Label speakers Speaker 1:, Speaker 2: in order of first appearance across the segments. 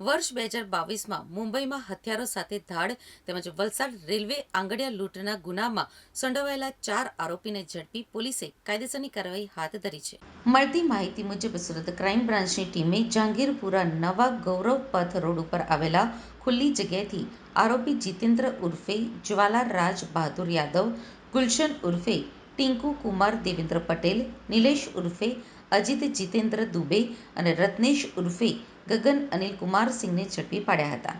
Speaker 1: વર્ષ બે હજાર બાવીસમાં મુંબઈમાં હથિયારો સાથે ધાડ તેમજ વલસાડ રેલવે આંગડિયા લૂંટના ગુનામાં સંડોવાયેલા ચાર આરોપીને ઝડપી પોલીસે કાયદેસરની કાર્યવાહી હાથ ધરી છે. મળતી માહિતી મુજબ સુરત ક્રાઇમ બ્રાન્ચની ટીમે જહાંગીરપુરા નવા ગૌરવ પથ રોડ ઉપર આવેલા ખુલ્લી જગ્યાએથી આરોપી જીતેન્દ્ર ઉર્ફે જ્વાલા રાજ બહાદુર યાદવ, ગુલશન ઉર્ફે ટિંકુ કુમાર દેવેન્દ્ર પટેલ, નિલેશ ઉર્ફે અજીત, જીતેન્દ્ર દુબે અને રત્નેશ ઉર્ફે ગગન અનિલ કુમાર સિંહને ઝડપી પાડ્યા હતા.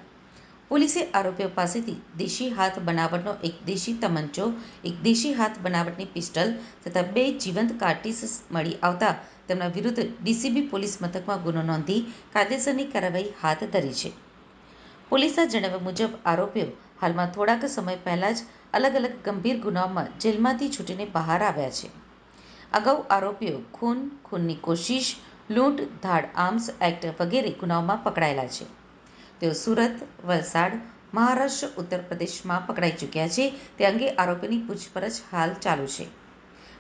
Speaker 1: પોલીસે આરોપીઓ પાસેથી દેશી હાથ બનાવટનો એક દેશી તમંચો, એક દેશી હાથ બનાવટની પિસ્ટલ તથા બે જીવંત કાર્ટીસ મળી આવતા તેમના વિરુદ્ધ ડીસીબી પોલીસ મથકમાં ગુનો નોંધી કાયદેસરની કાર્યવાહી હાથ ધરી છે. પોલીસના જણાવ્યા મુજબ, આરોપીઓ હાલમાં થોડાક સમય પહેલા જ અલગ અલગ ગંભીર ગુનાઓમાં જેલમાંથી છૂટીને બહાર આવ્યા છે. અગાઉ આરોપીઓ ખૂન, ખૂનની કોશિશ, લૂંટ, ધાડ આર્મ્સ એક્ટ વગેરે ગુનાઓમાં પકડાયેલા છે. તેઓ સુરત, વલસાડ, મહારાષ્ટ્ર ઉત્તર પ્રદેશમાં પકડાઈ ચૂક્યા છે. તે અંગે આરોપીની પૂછપરછ હાલ ચાલુ છે.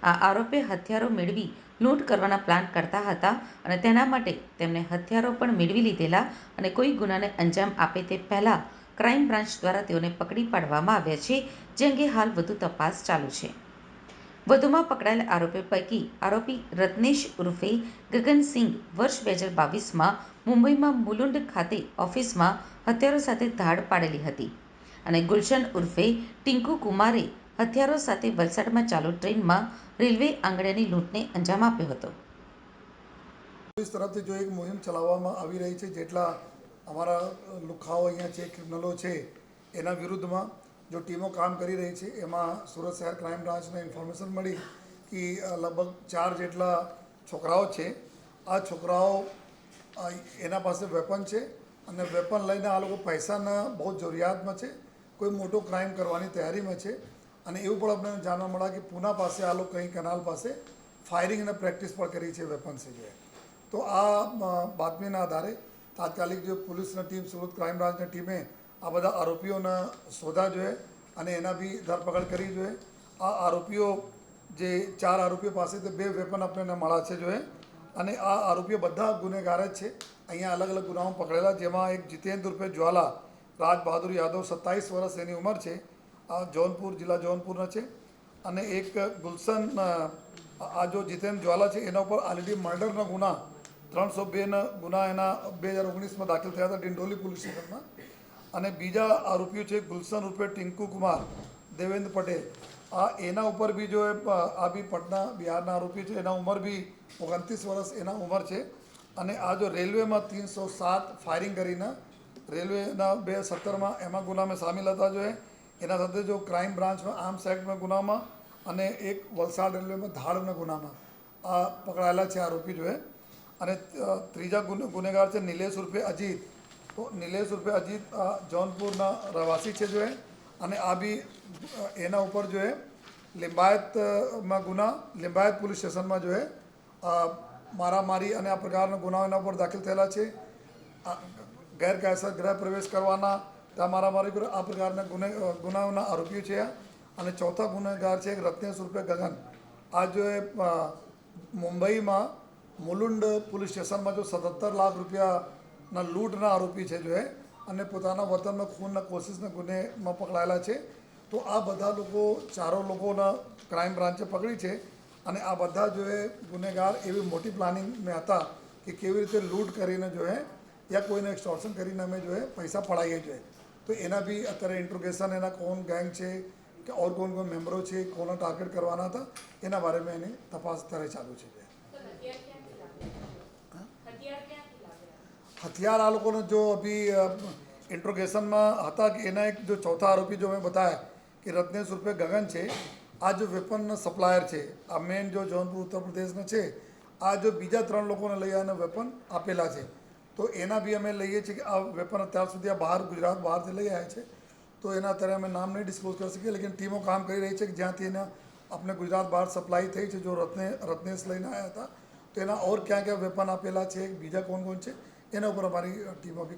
Speaker 1: આ આરોપી હથિયારો મેળવી લૂંટ કરવાના પ્લાન કરતા હતા અને તેના માટે તેમણે હથિયારો પણ મેળવી લીધેલા અને કોઈ ગુનાને અંજામ આપે તે પહેલાં ક્રાઇમ બ્રાન્ચ દ્વારા તેઓને પકડી પાડવામાં આવ્યા છે, જે અંગે હાલ વધુ તપાસ ચાલુ છે. વધુમાં પકડાયેલ આરોપીઓ પૈકી આરોપી રત્નેશ ઉર્ફે ગગનસિંહ વર્ષ બે હજાર બાવીસમાં મુંબઈમાં મુલુંડ ખાતે ઓફિસમાં હથિયારો સાથે ધાડ પાડેલી હતી અને ગુલશન ઉર્ફે ટિંકુ કુમારે હથિયારો સાથે વલસાડમાં ચાલુ ટ્રેનમાં રેલવે આંગણિયાની લૂંટને અંજામ આપ્યો હતો.
Speaker 2: પોલીસ તરફથી જો એક મુહિમ ચલાવવામાં આવી રહી છે જેટલા અમારા લુખાઓ અહીંયા છે ક્રિમિનલો છે એના વિરુદ્ધમાં જો ટીમો કામ કરી રહી છે, એમાં સુરત શહેર ક્રાઇમ બ્રાન્ચને ઇન્ફોર્મેશન મળી કે લગભગ ચાર જેટલા છોકરાઓ છે. આ છોકરાઓ એના પાસે વેપન છે અને વેપન લઈને આ લોકો પૈસાના બહુ જરૂરિયાતમાં છે. કોઈ મોટો ક્રાઇમ કરવાની તૈયારીમાં છે. અને એવું પણ અમને જાણવા મળ્યા કે પૂના પાસે આ લોકો કંઈ કેનાલ પાસે ફાયરિંગ અને પ્રેક્ટિસ પણ કરી છે વેપન છે જે તો આ બાતમીના આધારે તાત્કાલિક જે પોલીસની ટીમ, સુરત ક્રાઇમ બ્રાન્ચની ટીમે આ બધા આરોપીઓના શોધા જોઈએ અને એના બી ધરપકડ કરવી જોઈએ આ આરોપીઓ જે ચાર આરોપીઓ પાસેથી બે વેપન આપણને મળ્યા છે જોઈએ અને આ આરોપીઓ બધા ગુનેગાર જ છે. અહીંયા અલગ અલગ ગુનાઓ પકડેલા, જેમાં એક જીતેન્દ્ર રૂપે જ્વાલા, રાજ બહાદુર યાદવ સત્તાવીસ વર્ષ એની ઉંમર છે. આ જૌનપુર, જિલ્લા જૌનપુરના છે. અને એક ગુલશન આ જો જીતેન્દ્ર જ્વાલા છે, એના ઉપર ઓલરેડી મર્ડરના ગુના, ત્રણસો બેના ગુના એના બે હજાર ઓગણીસમાં દાખલ થયા હતા ડિંડોલી પોલીસ સ્ટેશનમાં. અને બીજા આરોપીઓ છે ગુલશન રૂપે ટિંકુ કુમાર, દેવેન્દ્ર પટેલ. આ એના ઉપર બી જો આ બી પટના બિહારના આરોપી છે, એના ઉંમર બી ઓગણત્રીસ વર્ષ એના ઉંમર છે. અને આ જો રેલવેમાં ત્રણસો સાત ફાયરિંગ કરીને રેલવેના બે સત્તરમાં એમાં ગુનામાં સામેલ હતા જો એના સાથે જો ક્રાઇમ બ્રાન્ચમાં આર્મ્સ એક્ટમાં ગુનામાં અને એક વલસાડ રેલવેમાં ધાડના ગુનામાં આ પકડાયેલા છે આરોપી જોએ અને ત્રીજા ગુને- ગુનેગાર છે નિલેશ ઉર્ફે અજીત. તો નિલેશ ઉર્ફે અજીત જૌનપુરના રહેવાસી છે જો. અને આ બી એના ઉપર જો લિંબાયતમાં ગુના, લિંબાયત પોલીસ સ્ટેશનમાં જો મારામારી અને આ પ્રકારના ગુનાઓ એના ઉપર દાખલ થયેલા છે. ગેરકાયદેસર ગૃહ પ્રવેશ કરવાના, ત્યાં મારામારી આ પ્રકારના ગુને ગુનાઓના આરોપીઓ છે. અને ચોથા ગુનેગાર છે રત્નેશ રૂપે ગગન. આ જો એ મુંબઈમાં મુલુંડ પોલીસ સ્ટેશનમાં જો સત્તર લાખ રૂપિયાના લૂંટના આરોપી છે જો એ, અને પોતાના વતનમાં ખૂનના કોશિશના ગુનેમાં પકડાયેલા છે. તો આ બધા લોકો, ચારો લોકોના ક્રાઇમ બ્રાન્ચે પકડી છે. અને આ બધા જો એ ગુનેગાર એવી મોટી પ્લાનિંગ મેં હતા કે કેવી રીતે લૂંટ કરીને જો એ, યા કોઈને એક્સટોર્શન કરીને અમે જો એ પૈસા પડાવીએ જોઈએ તો એના બી અત્યારે ઇન્ટ્રોગેશન એના કોણ ગેંગ છે, કે ઓર કોણ કોણ મેમ્બરો છે, કોને ટાર્ગેટ કરવાના હતા, એના બારેમાં એની તપાસ અત્યારે ચાલુ છે. હથિયાર આ લોકોને જો અભી ઇન્ટ્રોગેશનમાં હતા કે એના એક જો ચોથા આરોપી જો મેં બતાયા કે રત્નેશ રૂપે ગગન છે આ જો વેપન સપ્લાયર છે આ મેન જો જૌનપુર ઉત્તર પ્રદેશનો છે આ જો બીજા ત્રણ લોકોને લઈ આને વેપન આપેલા છે તો એના બી અમે લઈએ છીએ કે આ વેપન અત્યાર સુધી આ બહાર ગુજરાત બહારથી લઈ આવ્યા છે તો એના અત્યારે અમે નામ નહીં ડિસ્ક્લોઝ કરી શકીએ લેકિન ટીમો કામ કરી રહી છે કે જ્યાંથી એના આપણે ગુજરાત બહાર સપ્લાય થઈ છે જો રત્ને રત્નેશ લઈને આવ્યા હતા તો એના ઓર ક્યાં ક્યાં વેપન આપેલા છે બીજા કોણ કોણ છે એના ઉપર અમારી ટીમો બી